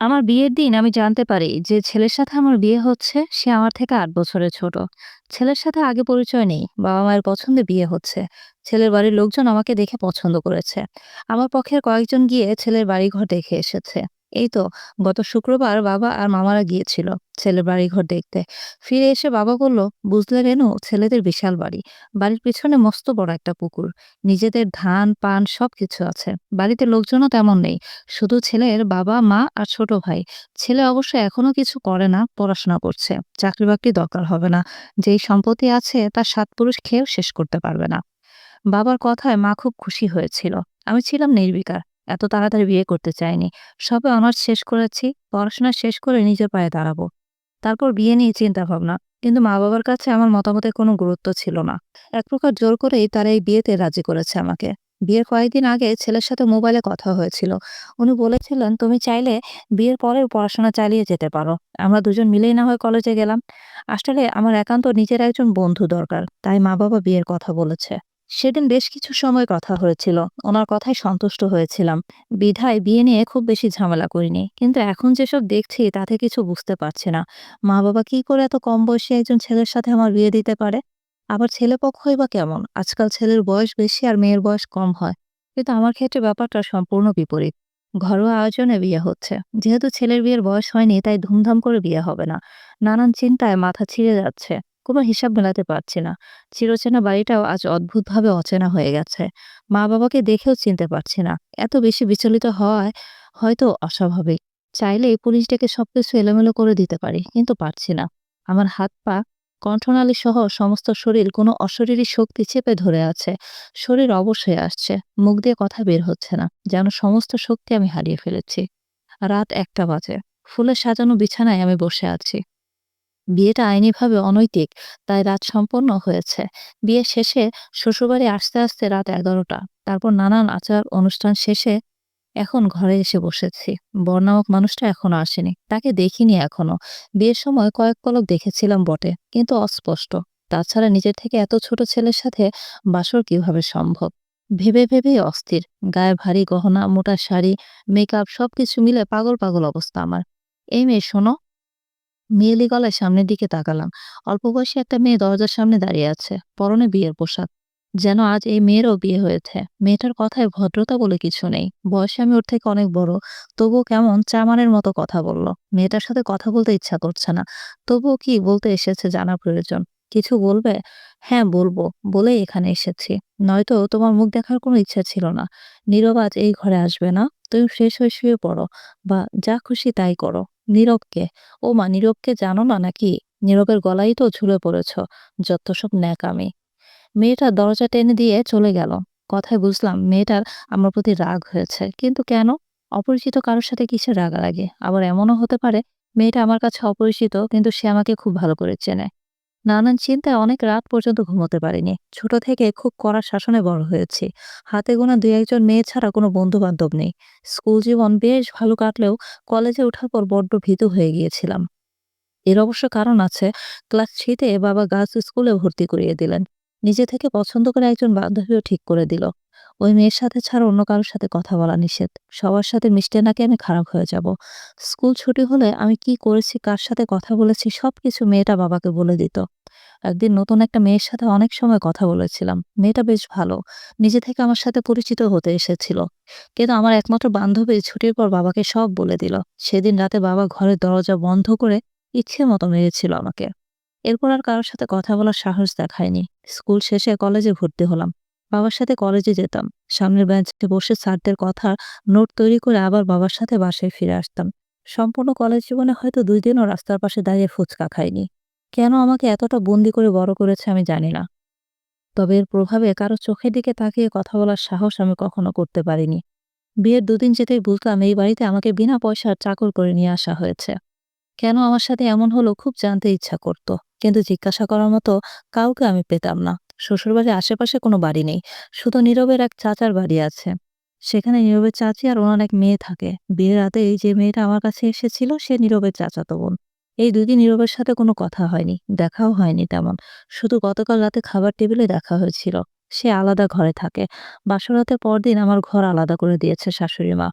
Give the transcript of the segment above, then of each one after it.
আমার বিয়ের দিন আমি জানতে পারি যে ছেলের সাথে আমার বিয়ে হচ্ছে, সে আমার থেকে আট বছরের ছোট। ছেলের সাথে আগে পরিচয় নেই, বাবা মায়ের পছন্দে বিয়ে হচ্ছে। ছেলের বাড়ির লোকজন আমাকে দেখে পছন্দ করেছে। আমার পক্ষের কয়েকজন গিয়ে ছেলের বাড়ি ঘর দেখে এসেছে। এই তো, গত শুক্রবার বাবা আর মামারা গিয়েছিল ছেলের বাড়িঘর দেখতে। ফিরে এসে বাবা বলল, বুঝলে রেনু, ছেলেদের বিশাল বাড়ি। বাড়ির পিছনে মস্ত বড় একটা পুকুর। নিজেদের ধান, পান সবকিছু আছে। বাড়িতে লোকজনও তেমন নেই। শুধু ছেলের বাবা, মা আর ছোট ভাই। ছেলে অবশ্য এখনও কিছু করে না, পড়াশোনা করছে। চাকরি বাকরি দরকার হবে না। যেই সম্পত্তি আছে, তার সাত পুরুষ খেয়েও শেষ করতে পারবে না। বাবার কথায় মা খুব খুশি হয়েছিল। আমি ছিলাম নির্বিকার। এত তাড়াতাড়ি বিয়ে করতে চাইনি। সবে অনার্স শেষ করেছি, পড়াশোনা শেষ করে নিজের পায়ে দাঁড়াবো। তারপর বিয়ে নিয়ে চিন্তা ভাবনা, কিন্তু মা বাবার কাছে আমার মতামতের কোনো গুরুত্ব ছিল না। এক প্রকার জোর করেই তারা এই বিয়েতে রাজি করেছে আমাকে। বিয়ের কয়েকদিন আগে ছেলের সাথে মোবাইলে কথা হয়েছিল। উনি বলেছিলেন, তুমি চাইলে বিয়ের পরেও পড়াশোনা চালিয়ে যেতে পারো। আমরা দুজন মিলেই না হয় কলেজে গেলাম। আসলে আমার একান্ত নিজের একজন বন্ধু দরকার, তাই মা বাবা বিয়ের কথা বলেছে। সেদিন বেশ কিছু সময় কথা হয়েছিল। ওনার কথায় সন্তুষ্ট হয়েছিলাম। বিধায় বিয়ে নিয়ে খুব বেশি ঝামেলা করিনি। কিন্তু এখন যেসব দেখছি, তাতে কিছু বুঝতে পারছি না। মা বাবা কি করে এত কম বয়সী একজন ছেলের সাথে আমার বিয়ে দিতে পারে? আবার ছেলে পক্ষই বা কেমন? আজকাল ছেলের বয়স বেশি আর মেয়ের বয়স কম হয়। কিন্তু আমার ক্ষেত্রে ব্যাপারটা সম্পূর্ণ বিপরীত। ঘরোয়া আয়োজনে বিয়ে হচ্ছে। যেহেতু ছেলের বিয়ের বয়স হয়নি, তাই ধুমধাম করে বিয়ে হবে না। নানান চিন্তায় মাথা ছিঁড়ে যাচ্ছে। কোনো হিসাব মেলাতে পারছি না। চিরচেনা বাড়িটাও আজ অদ্ভুতভাবে অচেনা হয়ে গেছে। মা বাবাকে দেখেও চিনতে পারছি না। এত বেশি বিচলিত হওয়ায় হয়তো অস্বাভাবিক। চাইলেই পুলিশ ডেকে সবকিছু এলোমেলো করে দিতে পারি, কিন্তু পারছি না। আমার হাত পা, কণ্ঠনালী সহ সমস্ত শরীর কোনো অশরীরী শক্তি চেপে ধরে আছে। শরীর অবশ্যই আসছে। মুখ দিয়ে কথা বের হচ্ছে না, যেন সমস্ত শক্তি আমি হারিয়ে ফেলেছি। রাত একটা বাজে। ফুলের সাজানো বিছানায় আমি বসে আছি। বিয়েটা আইনিভাবে অনৈতিক, তাই রাত সম্পন্ন হয়েছে। বিয়ে শেষে শ্বশুরবাড়ি আসতে আসতে রাত এগারোটা। তারপর নানান আচার অনুষ্ঠান শেষে এখন ঘরে এসে বসেছি। বর নামক মানুষটা এখনও আসেনি। তাকে দেখিনি এখনও। বিয়ের সময় কয়েক পলক দেখেছিলাম বটে, কিন্তু অস্পষ্ট। তাছাড়া নিজের থেকে এত ছোট ছেলের সাথে বাসর কীভাবে সম্ভব? ভেবে ভেবেই অস্থির। গায়ে ভারী গহনা, মোটা শাড়ি, মেকআপ সবকিছু মিলে পাগল পাগল অবস্থা আমার। এই মেয়ে, শোনো। মেয়েলি গলায় সামনের দিকে তাকালাম। অল্প বয়সী একটা মেয়ে দরজার সামনে দাঁড়িয়ে আছে, পরনে বিয়ের পোশাক। যেন আজ এই মেয়েরও বিয়ে হয়েছে। মেয়েটার কথায় ভদ্রতা বলে কিছু নেই। বয়সে আমি ওর থেকে অনেক বড়। তবুও কেমন চামারের মতো কথা বলল। মেয়েটার সাথে কথা বলতে ইচ্ছা করছে না। তবুও কি বলতে এসেছে জানা প্রয়োজন? কিছু বলবে? হ্যাঁ বলব। বলেই এখানে এসেছি। নয়তো তোমার মুখ দেখার কোনো ইচ্ছা ছিল না। নীরব আজ এই ঘরে আসবে না? তুমি শেষ হয়ে শুয়ে পড়ো। বা যা খুশি তাই করো। নীরবকে। ও মা, নীরবকে জানো না নাকি? নীরবের গলায় তো ঝুলে পড়েছ, যত সব ন্যাকামি। মেয়েটা দরজা টেনে দিয়ে চলে গেল। কথায় বুঝলাম মেয়েটার আমার প্রতি রাগ হয়েছে। কিন্তু কেন? অপরিচিত কারোর সাথে কিসের রাগ লাগে আবার এমনও হতে পারে, মেয়েটা আমার কাছে অপরিচিত, কিন্তু সে আমাকে খুব ভালো করে চেনে। নানান চিন্তায় অনেক রাত পর্যন্ত ঘুমোতে পারিনি। ছোট থেকে খুব কড়া শাসনে বড় হয়েছি। হাতে গোনা দুই একজন মেয়ে ছাড়া কোনো বন্ধু বান্ধব নেই। স্কুল জীবন বেশ ভালো কাটলেও কলেজে ওঠার পর বড্ড ভীতু হয়ে গিয়েছিলাম। এর অবশ্য কারণ আছে, ক্লাস থ্রিতে বাবা গার্লস স্কুলে ভর্তি করিয়ে দিলেন। নিজে থেকে পছন্দ করে একজন বান্ধবীও ঠিক করে দিল। ওই মেয়ের সাথে ছাড়া অন্য কারোর সাথে কথা বলা নিষেধ। সবার সাথে মিশতে নাকি আমি খারাপ হয়ে যাব। স্কুল ছুটি হলে আমি কি করেছি, কার সাথে কথা বলেছি সব কিছু মেয়েটা বাবাকে বলে দিত। একদিন নতুন একটা মেয়ের সাথে অনেক সময় কথা বলেছিলাম। মেয়েটা বেশ ভালো। নিজে থেকে আমার সাথে পরিচিত হতে এসেছিল। কিন্তু আমার একমাত্র বান্ধবী ছুটির পর বাবাকে সব বলে দিল। সেদিন রাতে বাবা ঘরের দরজা বন্ধ করে ইচ্ছে মতো মেরেছিল আমাকে। এরপর আর কারোর সাথে কথা বলার সাহস দেখায়নি। স্কুল শেষে কলেজে ভর্তি হলাম। বাবার সাথে কলেজে যেতাম। সামনের বেঞ্চে বসে স্যারদের কথা নোট তৈরি করে আবার বাবার সাথে বাসায় ফিরে আসতাম। সম্পূর্ণ কলেজ জীবনে হয়তো দুই দিনও রাস্তার পাশে দাঁড়িয়ে ফুচকা খাইনি। কেন আমাকে এতটা বন্দি করে বড় করেছে আমি জানি না। তবে এর প্রভাবে কারও চোখের দিকে তাকিয়ে কথা বলার সাহস আমি কখনো করতে পারিনি। বিয়ের দুদিন যেতেই বুঝলাম এই বাড়িতে আমাকে বিনা পয়সার চাকর করে নিয়ে আসা হয়েছে। কেন আমার সাথে এমন হলো খুব জানতে ইচ্ছা করত। কিন্তু জিজ্ঞাসা করার মতো কাউকে আমি পেতাম না। শ্বশুরবাড়ির আশেপাশে কোনো বাড়ি নেই। শুধু নীরবের এক চাচার বাড়ি আছে। সেখানে নীরবের চাচি আর ওনার এক মেয়ে থাকে। বিয়ের রাতে এই যে মেয়েটা আমার কাছে এসেছিল, সে নীরবের চাচাতো বোন। এই দুই দিন নীরবের সাথে কোনো কথা হয়নি, দেখাও হয়নি তেমন। শুধু গতকাল রাতে খাবার টেবিলে দেখা হয়েছিল। সে আলাদা ঘরে থাকে। বাসরাতের পরদিন আমার ঘর আলাদা করে দিয়েছে শাশুড়ি মা।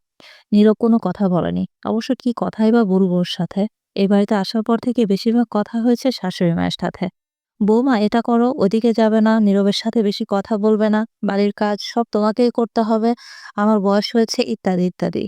নীরব কোনো কথা বলেনি। অবশ্য কি কথাই বা বলব ওর সাথে? এই বাড়িতে আসার পর থেকে বেশিরভাগ কথা হয়েছে শাশুড়ি মায়ের সাথে। বৌমা, এটা করো, ওদিকে যাবে না, নীরবের সাথে বেশি কথা বলবে না, বাড়ির কাজ সব তোমাকেই করতে হবে, আমার বয়স হয়েছে ইত্যাদি ইত্যাদি।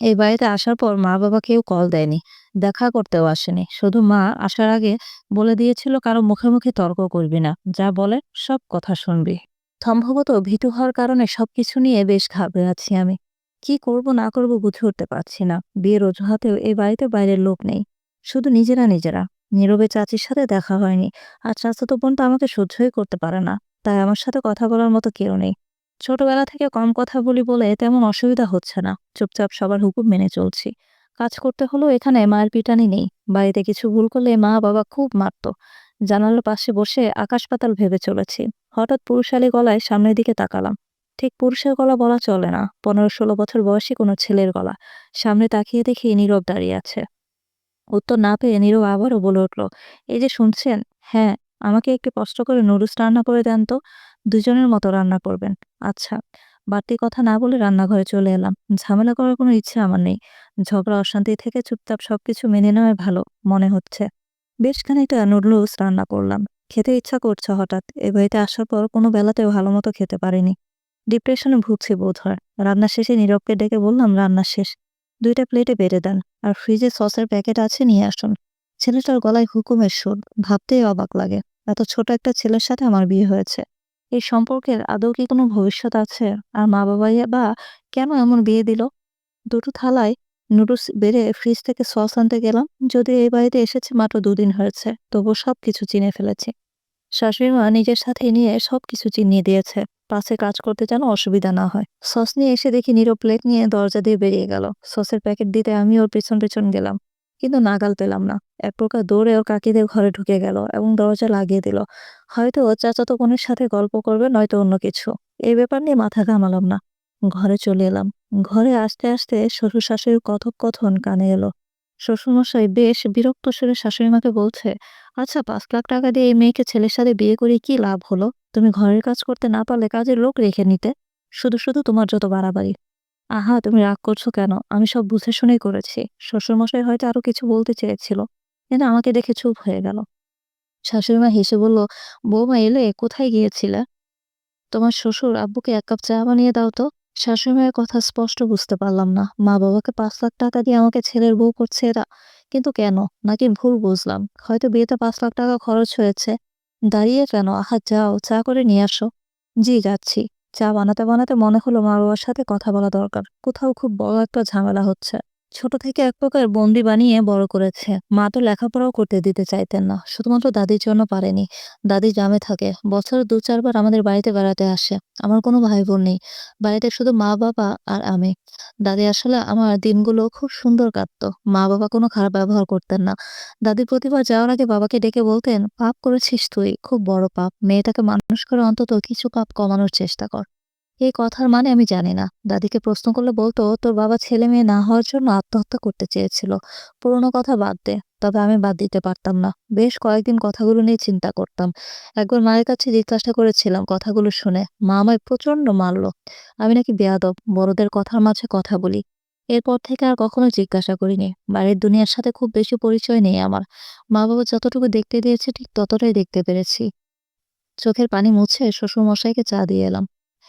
এই বাড়িতে আসার পর মা বাবা কেউ কল দেয়নি, দেখা করতেও আসেনি। শুধু মা আসার আগে বলে দিয়েছিল কারও মুখে মুখে তর্ক করবি না, যা বলে সব কথা শুনবি। সম্ভবত ভীতু হওয়ার কারণে সবকিছু নিয়ে বেশ ঘাবড়ে আছি আমি। কি করব না করব বুঝে উঠতে পারছি না। বিয়ের অজুহাতেও এই বাড়িতে বাইরের লোক নেই। শুধু নিজেরা নিজেরা। নীরবে চাচির সাথে দেখা হয়নি। আর চাচাতো বোন তো আমাকে সহ্যই করতে পারে না। তাই আমার সাথে কথা বলার মতো কেউ নেই। ছোটবেলা থেকে কম কথা বলি বলে তেমন অসুবিধা হচ্ছে না। চুপচাপ সবার হুকুম মেনে চলছি। কাজ করতে হলেও এখানে মায়ের পিটানি নেই। বাড়িতে কিছু ভুল করলে মা বাবা খুব মারত। জানালার পাশে বসে আকাশ পাতাল ভেবে চলেছি। হঠাৎ পুরুষালী গলায় সামনের দিকে তাকালাম। ঠিক পুরুষের গলা বলা চলে না। পনেরো ষোলো বছর বয়সী কোনো ছেলের গলা। সামনে তাকিয়ে দেখি নীরব দাঁড়িয়ে আছে। উত্তর না পেয়ে নীরব আবারও বলে উঠল, এই যে শুনছেন? হ্যাঁ আমাকে একটু কষ্ট করে নুডলস রান্না করে দেন তো। দুজনের মতো রান্না করবেন। আচ্ছা বাড়তি কথা না বলে রান্নাঘরে চলে এলাম। ঝামেলা করার কোনো ইচ্ছে আমার নেই। ঝগড়া, অশান্তি থেকে চুপচাপ সবকিছু মেনে নেওয়াই ভালো, মনে হচ্ছে। বেশ খানিকটা নুডলস রান্না করলাম। খেতে ইচ্ছা করছে হঠাৎ। এ বাড়িতে আসার পর কোনো বেলাতেও ভালো মতো খেতে পারিনি। ডিপ্রেশনে ভুগছি বোধ হয় রান্না শেষে নীরবকে ডেকে বললাম, রান্না শেষ। দুইটা প্লেটে বেড়ে দেন। আর ফ্রিজে সসের প্যাকেট আছে, নিয়ে আসুন। ছেলেটার গলায় হুকুমের সুর। ভাবতেই অবাক লাগে। এত ছোট একটা ছেলের সাথে আমার বিয়ে হয়েছে। এই সম্পর্কের আদৌ কি কোনো ভবিষ্যৎ আছে? আর মা বাবাই বা কেন এমন বিয়ে দিল? দুটো থালায় নুডলস বেড়ে ফ্রিজ থেকে সস আনতে গেলাম। যদি এই বাড়িতে এসেছে, মাত্র দুদিন হয়েছে। তবুও সব কিছু চিনে ফেলেছি। শাশুড়ি মা নিজের সাথে নিয়ে সব কিছু চিনিয়ে দিয়েছে। পাশে কাজ করতে যেন অসুবিধা না হয়। সস নিয়ে এসে দেখি নীরব প্লেট নিয়ে দরজা দিয়ে বেরিয়ে গেল। সসের প্যাকেট দিতে আমি ওর পেছন পেছন গেলাম। কিন্তু নাগাল পেলাম না। এক প্রকার দৌড়ে ওর কাকিদের ঘরে ঢুকে গেল এবং দরজা লাগিয়ে দিল। হয়তো ওর চাচাতো বোনের সাথে গল্প করবে, নয়তো অন্য কিছু। এই ব্যাপার নিয়ে মাথা ঘামালাম না। ঘরে চলে এলাম। ঘরে আসতে আসতে শ্বশুর শাশুড়ির কথোপকথন কানে এলো। শ্বশুরমশাই বেশ বিরক্ত সুরে শাশুড়িমাকে বলছে আচ্ছা পাঁচ লাখ টাকা দিয়ে এই মেয়েকে ছেলের সাথে বিয়ে করে কি লাভ হলো? তুমি ঘরের কাজ করতে না পারলে কাজের লোক রেখে নিতে। শুধু শুধু তোমার যত বাড়াবাড়ি। আহা, তুমি রাগ করছ কেন? আমি সব বুঝে শুনেই করেছি। শ্বশুরমশাই হয়তো আরও কিছু বলতে চেয়েছিল, কিন্তু আমাকে দেখে চুপ হয়ে গেল। শাশুড়িমা হেসে বলল, বৌমা এলে কোথায় গিয়েছিলে? তোমার শ্বশুর আব্বুকে এক কাপ চা বানিয়ে দাও তো। শাশুড়িমায়ের কথা স্পষ্ট বুঝতে পারলাম না। মা বাবাকে পাঁচ লাখ টাকা দিয়ে আমাকে ছেলের বউ করছে এরা। কিন্তু কেন? নাকি ভুল বুঝলাম। হয়তো বিয়েতে পাঁচ লাখ টাকা খরচ হয়েছে। দাঁড়িয়ে কেন? আহা, যাও, চা করে নিয়ে আসো। জি, যাচ্ছি। চা বানাতে বানাতে মনে হলো মা বাবার সাথে কথা বলা দরকার। কোথাও খুব বড় একটা ঝামেলা হচ্ছে। ছোট থেকে এক প্রকার বন্দি বানিয়ে বড় করেছে। মা তো লেখাপড়াও করতে দিতে চাইতেন না, শুধুমাত্র দাদির জন্য পারেনি। দাদি গ্রামে থাকে, বছরে দু চারবার আমাদের বাড়িতে বেড়াতে আসে। আমার কোনো ভাই বোন নেই, বাড়িতে শুধু মা, বাবা আর আমি। দাদি আসলে আমার দিনগুলো খুব সুন্দর কাটতো। মা, বাবা কোনো খারাপ ব্যবহার করতেন না। দাদি প্রতিবার যাওয়ার আগে বাবাকে ডেকে বলতেন, পাপ করেছিস তুই, খুব বড় পাপ। মেয়েটাকে মানুষ করে অন্তত কিছু পাপ কমানোর চেষ্টা কর। এই কথার মানে আমি জানি না। দাদিকে প্রশ্ন করলে বলতো, তোর বাবা ছেলে মেয়ে না হওয়ার জন্য আত্মহত্যা করতে চেয়েছিল। পুরোনো কথা বাদ দে, তবে আমি বাদ দিতে পারতাম না। বেশ কয়েকদিন কথাগুলো নিয়ে চিন্তা করতাম। একবার মায়ের কাছে জিজ্ঞাসা করেছিলাম কথাগুলো শুনে। মা আমায় প্রচণ্ড মারলো। আমি নাকি বেয়াদব, বড়দের কথার মাঝে কথা বলি। এরপর থেকে আর কখনো জিজ্ঞাসা করিনি। বাড়ির দুনিয়ার সাথে খুব বেশি পরিচয় নেই আমার। মা বাবা যতটুকু দেখতে দিয়েছে, ঠিক ততটাই দেখতে পেরেছি। চোখের পানি মুছে শ্বশুরমশাইকে চা দিয়ে এলাম।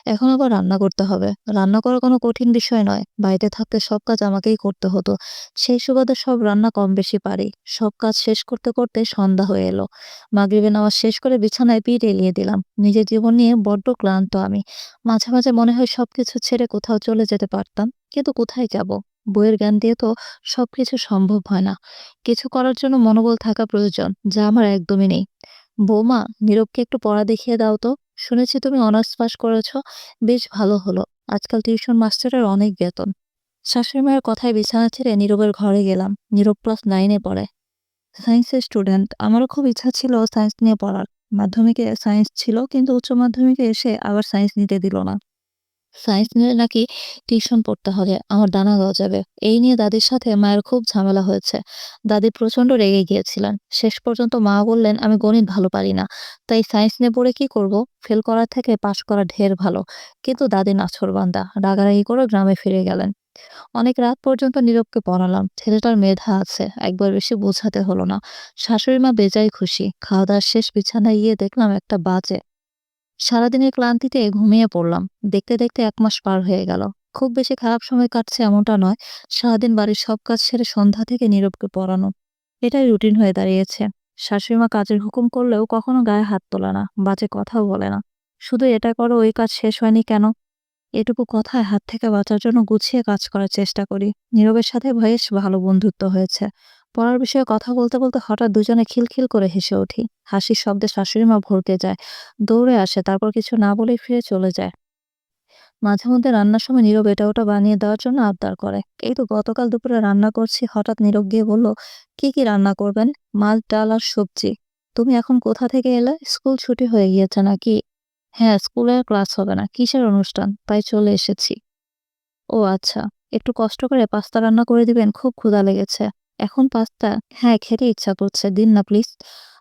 এখন আবার রান্না করতে হবে। রান্না করা কোনো কঠিন বিষয় নয়। বাইরে থাকতে সব কাজ আমাকেই করতে হতো। সেই সুবাদে সব রান্না কম বেশি পারি। সব কাজ শেষ করতে করতে সন্ধ্যা হয়ে এলো। মাগরিবে নামাজ শেষ করে বিছানায় পিঠ এলিয়ে দিলাম। নিজের জীবন নিয়ে বড্ড ক্লান্ত আমি। মাঝে মাঝে মনে হয় সবকিছু ছেড়ে কোথাও চলে যেতে পারতাম, কিন্তু কোথায় যাব? বইয়ের জ্ঞান দিয়ে তো সবকিছু সম্ভব হয় না। কিছু করার জন্য মনোবল থাকা প্রয়োজন, যা আমার একদমই নেই। বৌমা, নীরবকে একটু পড়া দেখিয়ে দাও তো। শুনেছি তুমি অনার্স পাস করেছ, বেশ ভালো হলো। আজকাল টিউশন মাস্টারের অনেক বেতন। শাশুড়ি মায়ের কথায় বিছানা ছেড়ে নীরবের ঘরে গেলাম। নীরব ক্লাস নাইনে পড়ে। সায়েন্সের স্টুডেন্ট আমারও খুব ইচ্ছা ছিল সায়েন্স নিয়ে পড়ার। মাধ্যমিকে সায়েন্স ছিল, কিন্তু উচ্চ মাধ্যমিকে এসে আবার সায়েন্স নিতে দিল না। সায়েন্স নিয়ে নাকি টিউশন পড়তে হবে, আমার দানা গজাবে। এই নিয়ে দাদির সাথে মায়ের খুব ঝামেলা হয়েছে। দাদি প্রচণ্ড রেগে গিয়েছিলেন। শেষ পর্যন্ত মা বললেন, আমি গণিত ভালো পারি না। তাই সায়েন্স নিয়ে পড়ে কি করব? ফেল করার থেকে পাশ করা ঢের ভালো। কিন্তু দাদি নাছোড়বান্দা রাগারাগি করে গ্রামে ফিরে গেলেন। অনেক রাত পর্যন্ত নীরবকে পড়ালাম। ছেলেটার মেধা আছে, একবার বেশি বোঝাতে হলো না। শাশুড়ি মা বেজায় খুশি। খাওয়া দাওয়ার শেষ বিছানায় গিয়ে দেখলাম একটা বাজে সারাদিনের ক্লান্তিতে ঘুমিয়ে পড়লাম। দেখতে দেখতে এক মাস পার হয়ে গেল। খুব বেশি খারাপ সময় কাটছে এমনটা নয়, সারাদিন বাড়ির সব কাজ সেরে সন্ধ্যা থেকে নীরবকে পড়ানো। এটাই রুটিন হয়ে দাঁড়িয়েছে। শাশুড়িমা কাজের হুকুম করলেও কখনো গায়ে হাত তোলে না, বাজে কথাও বলে না। শুধু এটা করো, ওই কাজ শেষ হয়নি কেন? এটুকু কথায় হাত থেকে বাঁচার জন্য গুছিয়ে কাজ করার চেষ্টা করি। নীরবের সাথে বেশ ভালো বন্ধুত্ব হয়েছে। পড়ার বিষয়ে কথা বলতে বলতে হঠাৎ দুজনে খিলখিল করে হেসে উঠি। হাসির শব্দে শাশুড়ি মা ভরকে যায়, দৌড়ে আসে, তারপর কিছু না বলেই ফিরে চলে যায়। মাঝে মধ্যে রান্নার সময় নীরব এটা ওটা বানিয়ে দেওয়ার জন্য আবদার করে। এই তো গতকাল দুপুরে রান্না করছি, হঠাৎ নীরব গিয়ে বলল, কি কি রান্না করবেন? মাছ ডাল আর সবজি। তুমি এখন কোথা থেকে এলে? স্কুল ছুটি হয়ে গিয়েছে নাকি? হ্যাঁ স্কুলে ক্লাস হবে না, কিসের অনুষ্ঠান? তাই চলে এসেছি। ও আচ্ছা একটু কষ্ট করে পাস্তা রান্না করে দিবেন, খুব ক্ষুধা লেগেছে। এখন পাস্তা হ্যাঁ খেতে ইচ্ছা করছে। দিন না প্লিজ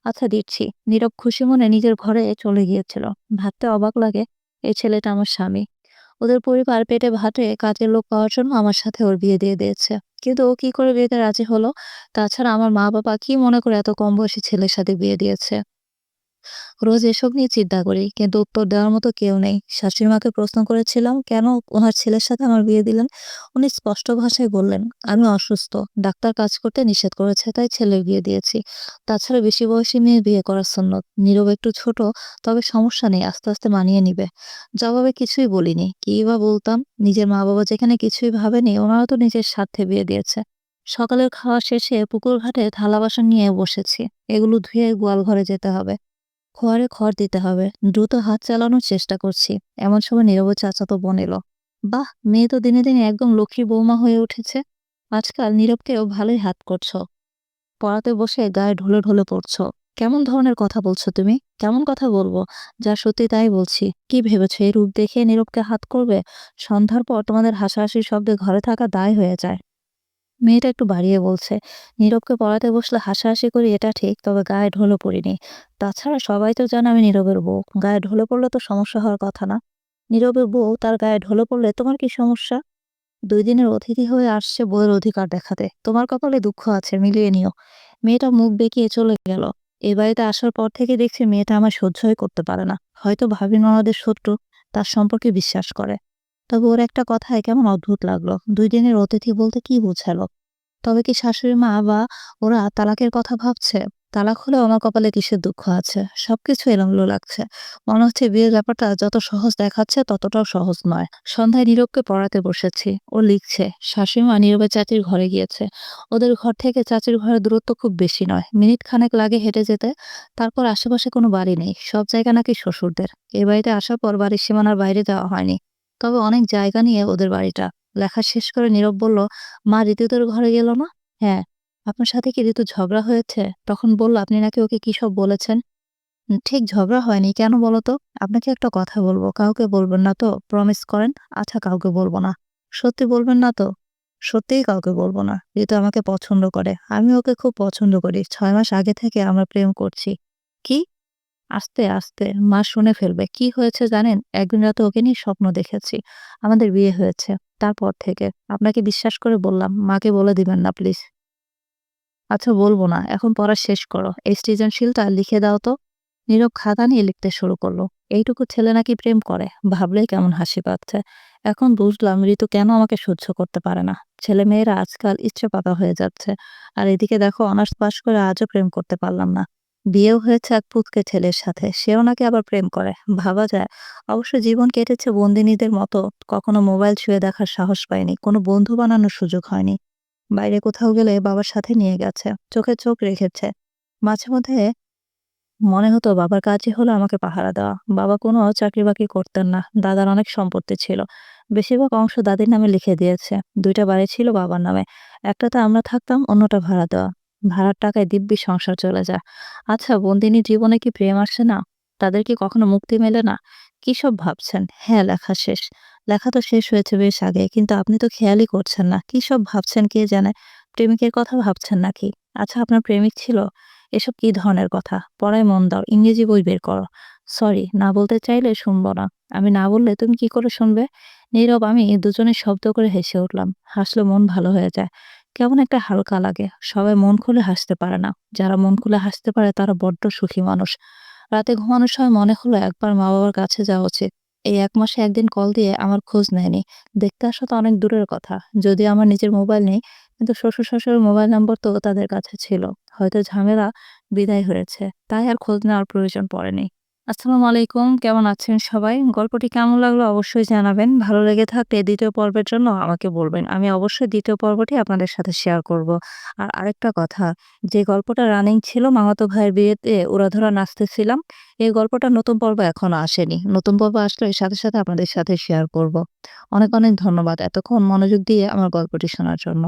আচ্ছা দিচ্ছি। নীরব খুশি মনে নিজের ঘরে চলে গিয়েছিল। ভাবতে অবাক লাগে এই ছেলেটা আমার স্বামী। ওদের পরিবার পেটে ভাটে কাজের লোক পাওয়ার জন্য আমার সাথে ওর বিয়ে দিয়ে দিয়েছে। কিন্তু ও কি করে বিয়েতে রাজি হলো? তাছাড়া আমার মা বাবা কি মনে করে এত কম বয়সী ছেলের সাথে বিয়ে দিয়েছে? রোজ এসব নিয়ে চিন্তা করি, কিন্তু উত্তর দেওয়ার মতো কেউ নেই। শাশুড়ি মাকে প্রশ্ন করেছিলাম, কেন ওনার ছেলের সাথে আমার বিয়ে দিলেন? উনি স্পষ্ট ভাষায় বললেন, আমি অসুস্থ, ডাক্তার কাজ করতে নিষেধ করেছে, তাই ছেলের বিয়ে দিয়েছি। তাছাড়া বেশি বয়সী মেয়ে বিয়ে করার সুন্নত। নীরব একটু ছোট, তবে সমস্যা নেই, আস্তে আস্তে মানিয়ে নিবে। জবাবে কিছুই বলিনি, কি বা বলতাম, নিজের মা বাবা যেখানে কিছুই ভাবেনি, ওনারা তো নিজের স্বার্থে বিয়ে দিয়েছে। সকালের খাওয়া শেষে পুকুর ঘাটে থালা বাসন নিয়ে বসেছি, এগুলো ধুয়ে গোয়াল ঘরে যেতে হবে। খোয়ারে খড় দিতে হবে। দ্রুত হাত চালানোর চেষ্টা করছি। এমন সময় নীরব চাচাতো বোন এলো। বাহ, মেয়ে তো দিনে দিনে একদম লক্ষ্মী বৌমা হয়ে উঠেছে। আজকাল নীরবকেও ভালোই হাত করছ। পড়াতে বসে গায়ে ঢলে ঢলে পড়ছো। কেমন ধরনের কথা বলছো তুমি? কেমন কথা বলব? যা সত্যি তাই বলছি। কি ভেবেছো এই রূপ দেখে নীরবকে হাত করবে? সন্ধ্যার পর তোমাদের হাসাহাসির শব্দে ঘরে থাকা দায় হয়ে যায়। মেয়েটা একটু বাড়িয়ে বলছে, নীরবকে পড়াতে বসলে হাসাহাসি করি, এটা ঠিক, তবে গায়ে ঢলে পড়িনি। তাছাড়া সবাই তো জানে আমি নীরবের বউ। গায়ে ঢলে পড়লে তো সমস্যা হওয়ার কথা না। নীরবের বউ তার গায়ে ঢলে পড়লে তোমার কি সমস্যা? দুই দিনের অতিথি হয়ে আসছে বউয়ের অধিকার দেখাতে। তোমার কপালে দুঃখ আছে, মিলিয়ে নিও। মেয়েটা মুখ বেঁকিয়ে চলে গেল। এ বাড়িতে আসার পর থেকে দেখছি মেয়েটা আমার সহ্যই করতে পারে না। হয়তো ভাবি ননদের শত্রু, তার সম্পর্কে বিশ্বাস করে। তবে ওর একটা কথায় কেমন অদ্ভুত লাগল। দুই দিনের অতিথি বলতে কি বোঝালো? তবে কি শাশুড়ি মা বা ওরা তালাকের কথা ভাবছে? তালাক হলে আমার কপালে কিসের দুঃখ আছে? সবকিছু এলোমেলো লাগছে। মনে হচ্ছে বিয়ের ব্যাপারটা যত সহজ দেখাচ্ছে ততটাও সহজ নয়। সন্ধ্যায় নীরবকে পড়াতে বসেছি। ও লিখছে শাশুড়িমা নীরবের চাচির ঘরে গিয়েছে। ওদের ঘর থেকে চাচির ঘরের দূরত্ব খুব বেশি নয়। মিনিট খানেক লাগে হেঁটে যেতে। তারপর আশেপাশে কোনো বাড়ি নেই। সব জায়গা নাকি শ্বশুরদের। এ বাড়িতে আসার পর বাড়ির সীমানার বাইরে যাওয়া হয়নি। তবে অনেক জায়গা নিয়ে ওদের বাড়িটা লেখা শেষ করে নীরব বলল, মা ঋতুদের ঘরে গেল না? হ্যাঁ। আপনার সাথে কি ঋতু ঝগড়া হয়েছে? তখন বলল, আপনি নাকি ওকে কি সব বলেছেন? ঠিক ঝগড়া হয়নি। কেন বলো তো? আপনাকে একটা কথা বলব। কাউকে বলবেন না তো? প্রমিস করেন আচ্ছা কাউকে বলব না। সত্যি বলবেন না তো? সত্যিই কাউকে বলব না। ঋতু আমাকে পছন্দ করে। আমি ওকে খুব পছন্দ করি। ছয় মাস আগে থেকে আমরা প্রেম করছি। কি? আস্তে আস্তে মা শুনে ফেলবে, কি হয়েছে জানেন? একদিন রাতে ওকে নিয়ে স্বপ্ন দেখেছি। আমাদের বিয়ে হয়েছে, তারপর থেকে। আপনাকে বিশ্বাস করে বললাম, মাকে বলে দিবেন না, প্লিজ। আচ্ছা বলব না, এখন পড়া শেষ করো। এই সৃজনশীলটা লিখে দাও তো। নীরব খাতা নিয়ে লিখতে শুরু করল। এইটুকু ছেলে নাকি প্রেম করে? ভাবলেই কেমন হাসি পাচ্ছে। এখন বুঝলাম ঋতু কেন আমাকে সহ্য করতে পারে না। ছেলে মেয়েরা আজকাল ইচ্ছে পাতা হয়ে যাচ্ছে। আর এদিকে দেখো, অনার্স পাশ করে আজও প্রেম করতে পারলাম না। বিয়েও হয়েছে এক পুতকে ছেলের সাথে। সেও নাকি আবার প্রেম করে। ভাবা যায়, অবশ্য জীবন কেটেছে বন্দিনীদের মতো। কখনো মোবাইল ছুঁয়ে দেখার সাহস পায়নি, কোনো বন্ধু বানানোর সুযোগ হয়নি। বাইরে কোথাও গেলে বাবার সাথে নিয়ে গেছে, চোখে চোখ রেখেছে। মাঝে মধ্যে মনে হতো, বাবার কাজই হলো আমাকে পাহারা দেওয়া। বাবা কোনো চাকরি বাকরি করতেন না। দাদার অনেক সম্পত্তি ছিল। বেশিরভাগ অংশ দাদির নামে লিখে দিয়েছে। দুইটা বাড়ি ছিল বাবার নামে। একটাতে আমরা থাকতাম, অন্যটা ভাড়া দেওয়া। ভাড়ার টাকায় দিব্যি সংসার চলে যায় আচ্ছা বন্দিনী জীবনে কি প্রেম আসে না তাদের কি কখনো মুক্তি মেলে না কি সব ভাবছেন? হ্যাঁ, লেখা শেষ। লেখা তো শেষ হয়েছে বেশ আগে। কিন্তু আপনি তো খেয়ালই করছেন না। কি সব ভাবছেন কে জানে? প্রেমিকের কথা ভাবছেন নাকি? আচ্ছা আপনার প্রেমিক ছিল? এসব কি ধরনের কথা? পড়ায় মন দাও। ইংরেজি বই বের করো। সরি, না বলতে চাইলে শুনব না। আমি না বললে তুমি কি করে শুনবে? নীরব আমি দুজনে শব্দ করে হেসে উঠলাম। হাসলে মন ভালো হয়ে যায়। কেমন একটা হালকা লাগে। সবাই মন খুলে হাসতে পারে না। যারা মন খুলে হাসতে পারে তারা বড্ড সুখী মানুষ। রাতে ঘুমানোর সময় মনে হলো একবার মা-বাবার কাছে যাওয়া উচিত। এই এক মাসে একদিন কল দিয়ে আমার খোঁজ নেয়নি। দেখতে আসা তো অনেক দূরের কথা। যদি আমার নিজের মোবাইল নেই, কিন্তু শ্বশুর-শাশুড়ির মোবাইল নম্বর তো তাদের কাছে ছিল। হয়তো ঝামেলা বিদায় হয়েছে। তাই আর খোঁজ নেওয়ার প্রয়োজন পড়েনি। আসসালামু আলাইকুম। কেমন আছেন সবাই? গল্পটি কেমন লাগল অবশ্যই জানাবেন। ভালো লেগে থাকলে দ্বিতীয় পর্বের জন্য আমাকে বলবেন। আমি অবশ্যই দ্বিতীয় পর্বটি আপনাদের সাথে শেয়ার করব। আর আরেকটা কথা, যে গল্পটা রানিং ছিল মামাতো ভাইয়ের বিয়েতে উড়াধুরা নাচতেছিলাম, এই গল্পটা নতুন পর্ব এখনও আসেনি। নতুন পর্ব আসলে এর সাথে, সাথে আপনাদের সাথে শেয়ার করব। অনেক, অনেক ধন্যবাদ এতক্ষণ মনোযোগ দিয়ে আমার গল্পটি শোনার জন্য।